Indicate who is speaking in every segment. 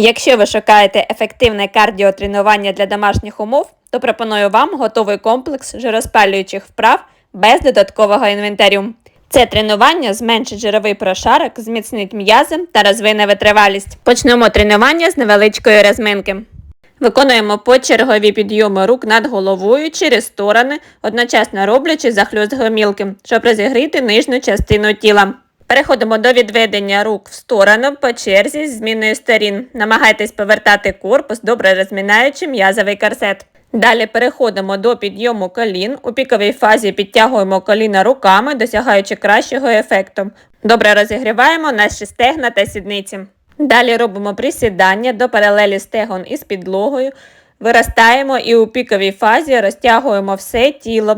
Speaker 1: Якщо ви шукаєте ефективне кардіотренування для домашніх умов, то пропоную вам готовий комплекс жироспалюючих вправ без додаткового інвентарю. Це тренування зменшить жировий прошарок, зміцнить м'язи та розвине витривалість. Почнемо тренування з невеличкої розминки. Виконуємо почергові підйоми рук над головою через сторони, одночасно роблячи захльост гомілки, щоб розігріти нижню частину тіла. Переходимо до відведення рук в сторону по черзі з зміною сторін. Намагайтесь повертати корпус, добре розмінаючи м'язовий корсет. Далі переходимо до підйому колін. У піковій фазі підтягуємо коліна руками, досягаючи кращого ефекту. Добре розігріваємо наші стегна та сідниці. Далі робимо присідання до паралелі стегон із підлогою. Виростаємо і у піковій фазі розтягуємо все тіло.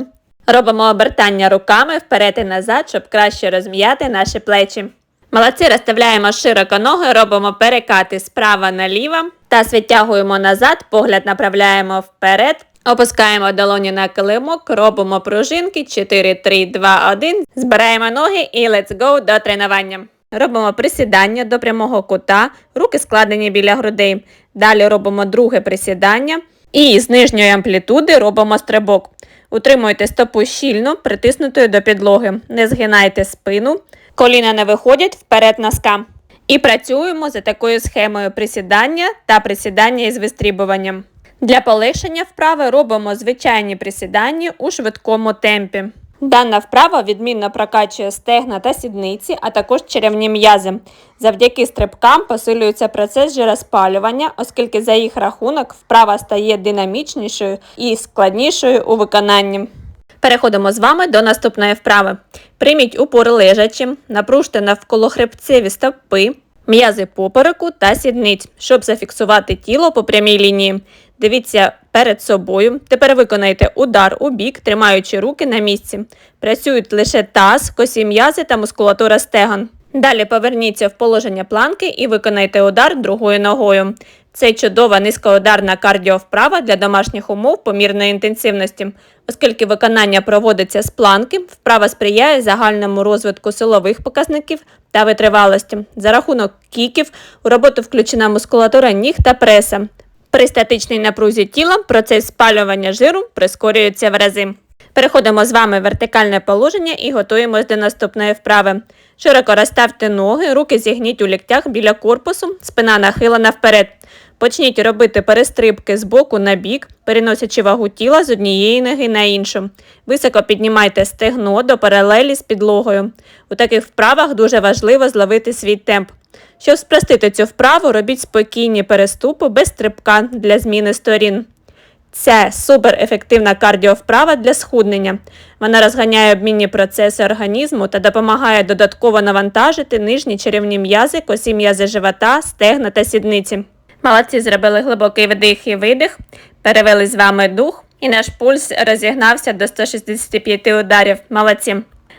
Speaker 1: Робимо обертання руками вперед і назад, щоб краще розм'яти наші плечі. Молодці розставляємо широко ноги, робимо перекати справа наліво та відтягуємо назад, погляд направляємо вперед. Опускаємо долоні на килимок, робимо пружинки 4, 3, 2, 1. Збираємо ноги і let's go до тренування. Робимо присідання до прямого кута, руки складені біля грудей. Далі робимо друге присідання і з нижньої амплітуди робимо стрибок. Утримуйте стопу щільно, притиснутою до підлоги. Не згинайте спину, коліна не виходять вперед носка. І працюємо за такою схемою присідання та присідання із вистрібуванням. Для полегшення вправи робимо звичайні присідання у швидкому темпі. Дана вправа відмінно прокачує стегна та сідниці, а також черевні м'язи. Завдяки стрибкам посилюється процес жироспалювання, оскільки за їх рахунок вправа стає динамічнішою і складнішою у виконанні. Переходимо з вами до наступної вправи. Прийміть упор лежачи, напружте навколо хребцеві стопи, м'язи попереку та сідниць, щоб зафіксувати тіло по прямій лінії. Дивіться перед собою. Тепер виконайте удар у бік, тримаючи руки на місці. Працюють лише таз, косі м'язи та мускулатура стегон. Далі поверніться в положення планки і виконайте удар другою ногою. Це чудова низькоударна кардіовправа для домашніх умов помірної інтенсивності. Оскільки виконання проводиться з планки, вправа сприяє загальному розвитку силових показників та витривалості. За рахунок кіків у роботу включена мускулатура ніг та преса. При статичній напрузі тіла процес спалювання жиру прискорюється в рази. Переходимо з вами в вертикальне положення і готуємось до наступної вправи. Широко розставте ноги, руки зігніть у ліктях біля корпусу, спина нахилена вперед. Почніть робити перестрибки з боку на бік, переносячи вагу тіла з однієї ноги на іншу. Високо піднімайте стегно до паралелі з підлогою. У таких вправах дуже важливо зловити свій темп. Щоб спростити цю вправу, робіть спокійні переступи без стрибка для зміни сторін. Це суперефективна кардіовправа для схуднення. Вона розганяє обмінні процеси організму та допомагає додатково навантажити нижні черевні м'язи, косі м'язи живота, стегна та сідниці. Молодці зробили глибокий вдих і видих, перевели з вами дух, і наш пульс розігнався до 165 ударів. Молодці.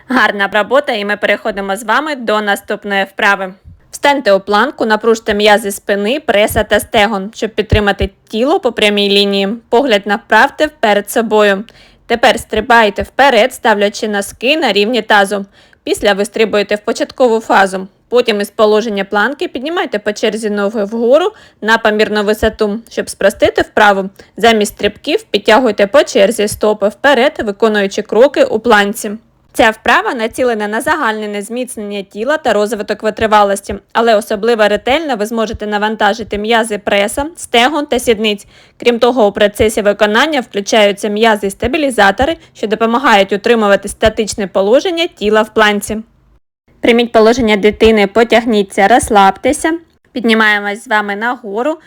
Speaker 1: Гарна робота, і ми переходимо з вами до наступної вправи. Встаньте у планку, напружте м'язи спини, преса та стегон, щоб підтримати тіло по прямій лінії. Погляд направте перед собою. Тепер стрибайте вперед, ставлячи носки на рівні тазу. Після ви стрибуєте в початкову фазу. Потім із положення планки піднімайте по черзі ноги вгору на помірну висоту. Щоб спростити вправу, замість стрибків підтягуйте по черзі стопи вперед, виконуючи кроки у планці. Ця вправа націлена на загальне зміцнення тіла та розвиток витривалості, але особливо ретельно ви зможете навантажити м'язи преса, стегон та сідниць. Крім того, у процесі виконання включаються м'язи стабілізатори, що допомагають утримувати статичне положення тіла в планці. Прийміть положення дитини, потягніться, розслабтеся. Піднімаємось з вами нагору.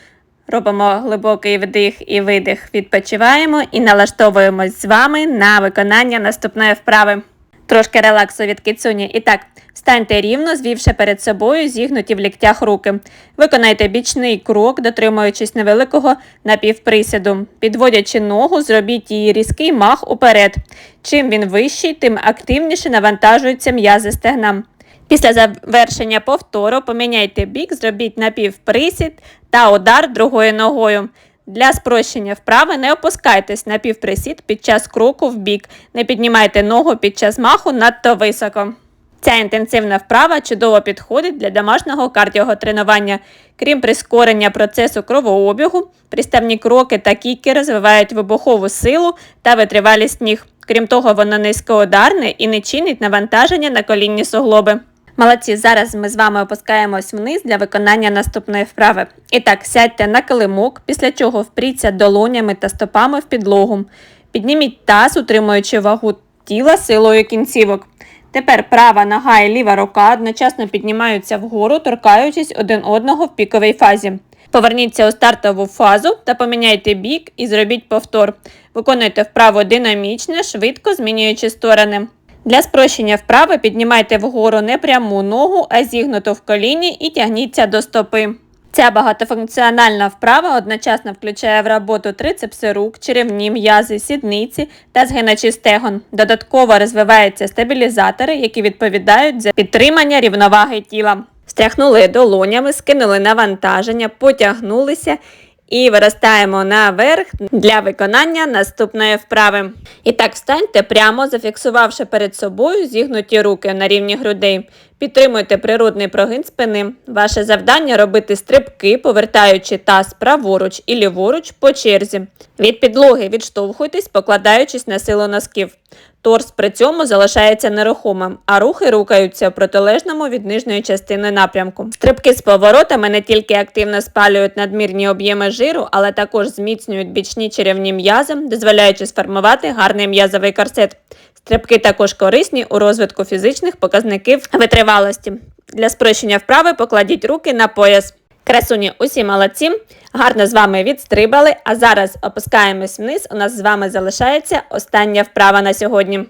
Speaker 1: Робимо глибокий вдих і видих, відпочиваємо і налаштовуємось з вами на виконання наступної вправи. Трошки релаксу від кицуні. І так, встаньте рівно, звівши перед собою зігнуті в ліктях руки. Виконайте бічний крок, дотримуючись невеликого напівприсіду. Підводячи ногу, зробіть її різкий мах уперед. Чим він вищий, тим активніше навантажуються м'язи стегна. Після завершення повтору поміняйте бік, зробіть напівприсід та удар другою ногою. Для спрощення вправи не опускайтесь на півприсід під час кроку в бік. Не піднімайте ногу під час маху надто високо. Ця інтенсивна вправа чудово підходить для домашнього кардіотренування. Крім прискорення процесу кровообігу, приставні кроки та кіки розвивають вибухову силу та витривалість ніг. Крім того, воно низькоударне і не чинить навантаження на колінні суглоби. Молодці, зараз ми з вами опускаємось вниз для виконання наступної вправи. І так, сядьте на килимок, після чого впріться долонями та стопами в підлогу. Підніміть таз, утримуючи вагу тіла силою кінцівок. Тепер права нога і ліва рука одночасно піднімаються вгору, торкаючись один одного в піковій фазі. Поверніться у стартову фазу та поміняйте бік і зробіть повтор. Виконуйте вправу динамічно, швидко змінюючи сторони. Для спрощення вправи піднімайте вгору не пряму ногу, а зігнуту в коліні і тягніться до стопи. Ця багатофункціональна вправа одночасно включає в роботу трицепси рук, черевні м'язи, сідниці та згиначі стегон. Додатково розвиваються стабілізатори, які відповідають за підтримання рівноваги тіла. Стряхнули долонями, скинули навантаження, потягнулися і виростаємо наверх для виконання наступної вправи. І так встаньте прямо, зафіксувавши перед собою зігнуті руки на рівні грудей. Підтримуйте природний прогин спини. Ваше завдання робити стрибки, повертаючи таз праворуч і ліворуч по черзі. Від підлоги відштовхуйтесь, покладаючись на силу носків. Торс при цьому залишається нерухомим, а рухи рухаються в протилежному від нижньої частини напрямку. Стрибки з поворотами не тільки активно спалюють надмірні об'єми жиру, але також зміцнюють бічні черевні м'язи, дозволяючи сформувати гарний м'язовий корсет. Стрибки також корисні у розвитку фізичних показників витривалості. Для спрощення вправи покладіть руки на пояс. Красуні, усі молодці, гарно з вами відстрибали, а зараз опускаємось вниз. У нас з вами залишається остання вправа на сьогодні.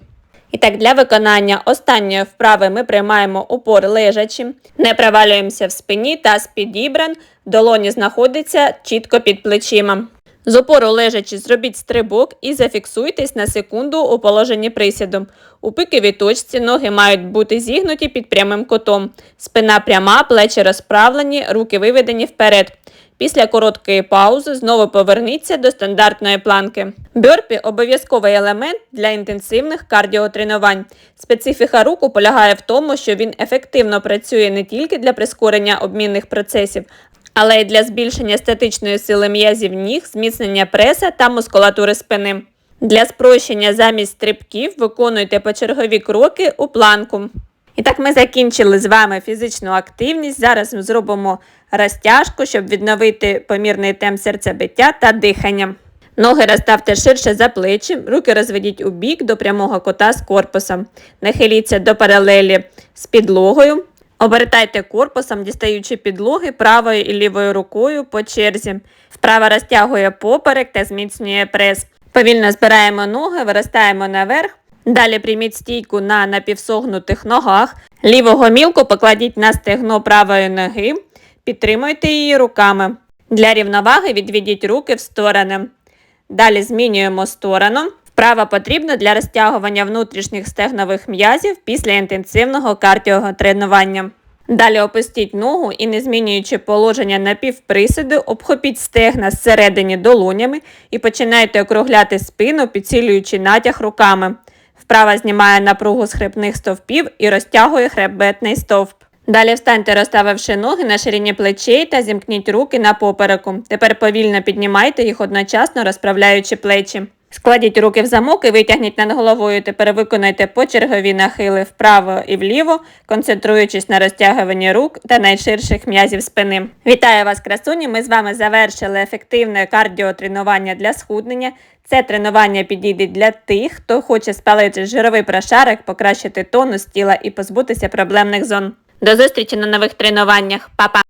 Speaker 1: І так, для виконання останньої вправи ми приймаємо упор лежачи, не провалюємося в спині, таз підібран, долоні знаходиться чітко під плечима. З опору лежачи, зробіть стрибок і зафіксуйтесь на секунду у положенні присіду. У пиковій точці ноги мають бути зігнуті під прямим кутом. Спина пряма, плечі розправлені, руки виведені вперед. Після короткої паузи знову поверніться до стандартної планки. Бьорпі – обов'язковий елемент для інтенсивних кардіотренувань. Специфіка руху полягає в тому, що він ефективно працює не тільки для прискорення обмінних процесів, але й для збільшення статичної сили м'язів ніг, зміцнення преса та мускулатури спини. Для спрощення замість стрибків виконуйте почергові кроки у планку. І так ми закінчили з вами фізичну активність. Зараз ми зробимо розтяжку, щоб відновити помірний темп серцебиття та дихання. Ноги розставте ширше за плечі, руки розведіть у бік до прямого кота з корпусом. Нахиліться до паралелі з підлогою. Обертайте корпусом, дістаючи підлоги правою і лівою рукою по черзі. Вправа розтягує поперек та зміцнює прес. Повільно збираємо ноги, виростаємо наверх. Далі прийміть стійку на напівсогнутих ногах. Ліву гомілку покладіть на стегно правої ноги. Підтримуйте її руками. Для рівноваги відведіть руки в сторони. Далі змінюємо сторону. Вправа потрібна для розтягування внутрішніх стегнових м'язів після інтенсивного кардіотренування. Далі опустіть ногу і, не змінюючи положення напівприсіду, обхопіть стегна зсередині долонями і починайте округляти спину, підсилюючи натяг руками. Вправа знімає напругу з хребних стовпів і розтягує хребетний стовп. Далі встаньте, розставивши ноги на ширині плечей та зімкніть руки на попереку. Тепер повільно піднімайте їх одночасно розправляючи плечі. Складіть руки в замок і витягніть над головою. Тепер виконайте почергові нахили вправо і вліво, концентруючись на розтягуванні рук та найширших м'язів спини. Вітаю вас, красуні! Ми з вами завершили ефективне кардіотренування для схуднення. Це тренування підійде для тих, хто хоче спалити жировий прошарок, покращити тонус тіла і позбутися проблемних зон. До зустрічі на нових тренуваннях. Па-па!